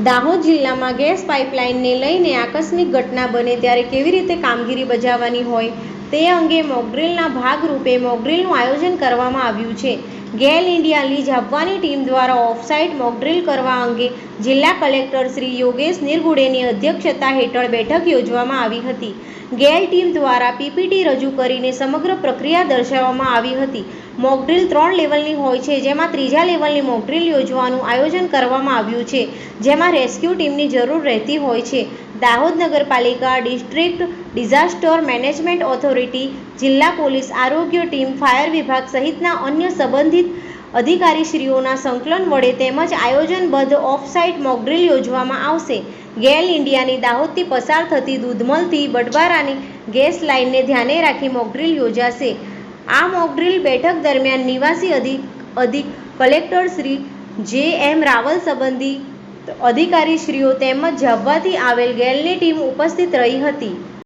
દાહોદ જિલ્લામાં ગેસ પાઇપલાઇનને લઈને આકસ્મિક ઘટના બને ત્યારે કેવી રીતે કામગીરી બજાવવાની હોય તે અંગે મોકડ્રીલના ભાગરૂપે મોકડ્રીલનું આયોજન કરવામાં આવ્યું છે. ગેલ ઇન્ડિયા લીજ આપવાની ટીમ દ્વારા ઓફસાઇટ મોકડ્રીલ કરવા અંગે જિલ્લા કલેક્ટર શ્રી યોગેશ નિરગુડેની અધ્યક્ષતા હેઠળ બેઠક યોજવામાં આવી હતી. ગેલ ટીમ દ્વારા પીપીટી રજૂ કરીને સમગ્ર પ્રક્રિયા દર્શાવવામાં આવી હતી. મોકડ્રીલ ત્રણ લેવલની હોય છે, જેમાં ત્રીજા લેવલની મોકડ્રીલ યોજવાનું આયોજન કરવામાં આવ્યું છે, જેમાં રેસ્ક્યુ ટીમની જરૂર રહેતી હોય છે. દાહોદ નગરપાલિકા ડિસ્ટ્રિક્ટ ડિઝાસ્ટર મેનેજમેન્ટ ઓથોરિટી, જિલ્લા પોલીસ આરોગ્ય ટીમ, ફાયર વિભાગ સહિતના અન્ય સંબંધિત અધિકારીશ્રીઓના સંકલન વડે તેમજ આયોજનબદ્ધ ઓફસાઇટ મોકડ્રીલ યોજવામાં આવશે. ગેલ ઇન્ડિયાની દાહોદથી પસાર થતી દૂધમલથી બટબારાની ગેસ લાઇનને ધ્યાને રાખી મોકડ્રીલ યોજાશે. આ મોકડ્રીલ બેઠક દરમિયાન નિવાસી અધિક અધિક કલેક્ટર શ્રી જે એમ રાવલ સંબંધી અધિકારીશ્રીઓ તેમજ જાવવાથી આવેલ ગેલની ટીમ ઉપસ્થિત રહી હતી.